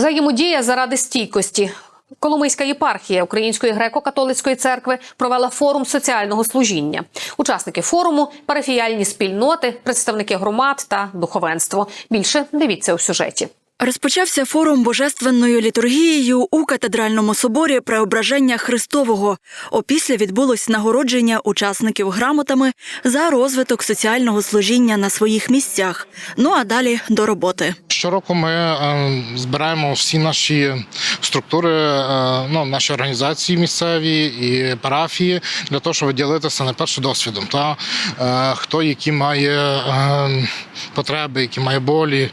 Взаємодія заради стійкості. Коломийська єпархія Української греко-католицької церкви провела форум соціального служіння. Учасники форуму парафіяльні спільноти, представники громад та духовенство. Більше дивіться у сюжеті. Розпочався форум божественною літургією у катедральному соборі Преображення Христового. Опісля відбулось нагородження учасників грамотами за розвиток соціального служіння на своїх місцях. Ну а далі до роботи. Щороку ми е, збираємо всі наші структури, е, ну, наші організації місцеві і парафії для того, щоб ділитися найперше досвідом. Та е, хто які має потреби, які має болі,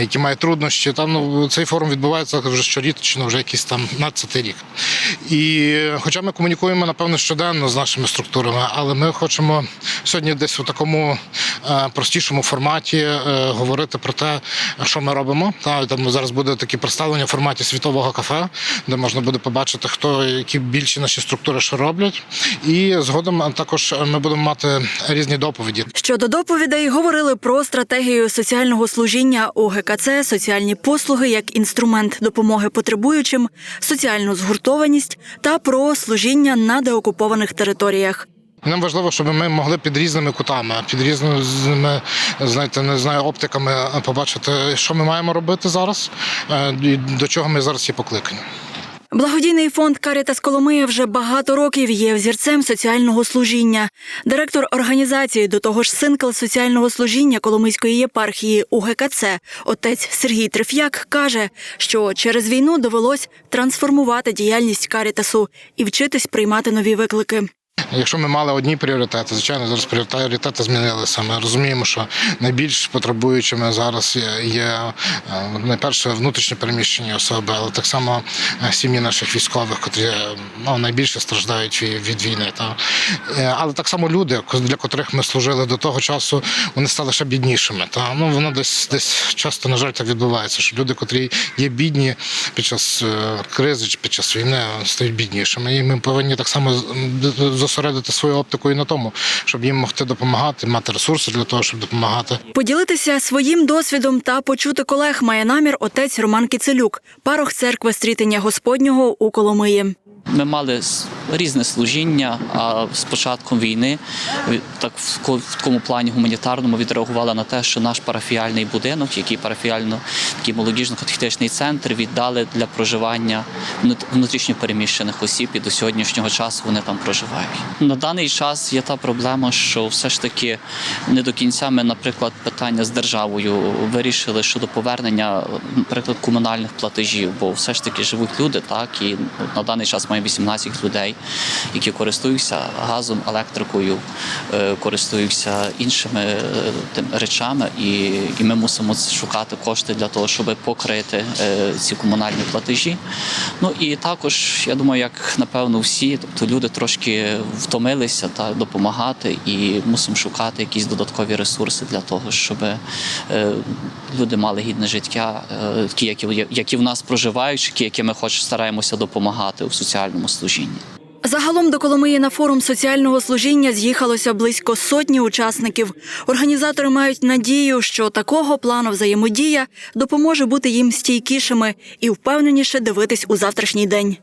які має труднощі. Там ну, цей форум відбувається вже щорічно, вже якийсь там 15 рік. І хоча ми комунікуємо напевно щоденно з нашими структурами, але ми хочемо сьогодні десь у такому простішому форматі е, говорити про те, що ми робимо. Та там зараз буде таке представлення в форматі світового кафе, де можна буде побачити, хто які більші наші структури що роблять. І згодом також ми будемо мати різні доповіді. Щодо доповідей говорили про стратегію соціального служіння у ГКЦ, соціальні послуги як інструмент допомоги потребуючим, соціальну згуртованість та про служіння на деокупованих територіях. Нам важливо, щоб ми могли під різними кутами, під різними знаєте, не знаю, оптиками побачити, що ми маємо робити зараз, е, і до чого ми зараз є покликані. Благодійний фонд Карітас Коломия вже багато років є взірцем соціального служіння. Директор організації до того ж синкл соціального служіння Коломийської єпархії УГКЦ, отець Сергій Триф'як, каже, що через війну довелось трансформувати діяльність Карітасу і вчитись приймати нові виклики. Якщо ми мали одні пріоритети, звичайно, зараз пріоритети змінилися. Ми розуміємо, що найбільш потребуючими зараз є, е, найперше внутрішньо переміщені особи, але так само е, сім'ї наших військових, котрі е, ну, найбільше страждають від, війни. Та. Але так само люди, для котрих ми служили до того часу, вони стали ще біднішими. Та. Ну, воно десь десь часто, на жаль, так відбувається, що люди, котрі є бідні під час кризи під час війни, стають біднішими. І ми повинні так само зосередити свою оптику і на тому, щоб їм могти допомагати, мати ресурси для того, щоб допомагати. Поділитися своїм досвідом та почути колег має намір отець Роман Кицелюк, парох церкви стрітення Господнього у Коломиї. Ми мали різне служіння, а з початком війни так в ко- такому плані гуманітарному відреагували на те, що наш парафіальний будинок, який парафіально такий молодіжно-катехетичний центр, віддали для проживання внут- внутрішньо переміщених осіб, і до сьогоднішнього часу вони там проживають. На даний час є та проблема, що все ж таки не до кінця ми, наприклад, питання з державою вирішили щодо повернення, наприклад, комунальних платежів, бо все ж таки живуть люди, так і на даний час має 18 людей, які користуються газом, електрикою, е, користуються іншими е, тим речами, і, і ми мусимо шукати кошти для того, щоб покрити е, ці комунальні платежі. Ну і також я думаю, як напевно всі, тобто люди трошки втомилися та допомагати, і мусимо шукати якісь додаткові ресурси для того, щоб люди мали гідне життя, такі, які, які в нас проживають, які ми хоч стараємося допомагати у соціальному служінні. Загалом до Коломиї на форум соціального служіння з'їхалося близько сотні учасників. Організатори мають надію, що такого плану взаємодія допоможе бути їм стійкішими і впевненіше дивитись у завтрашній день.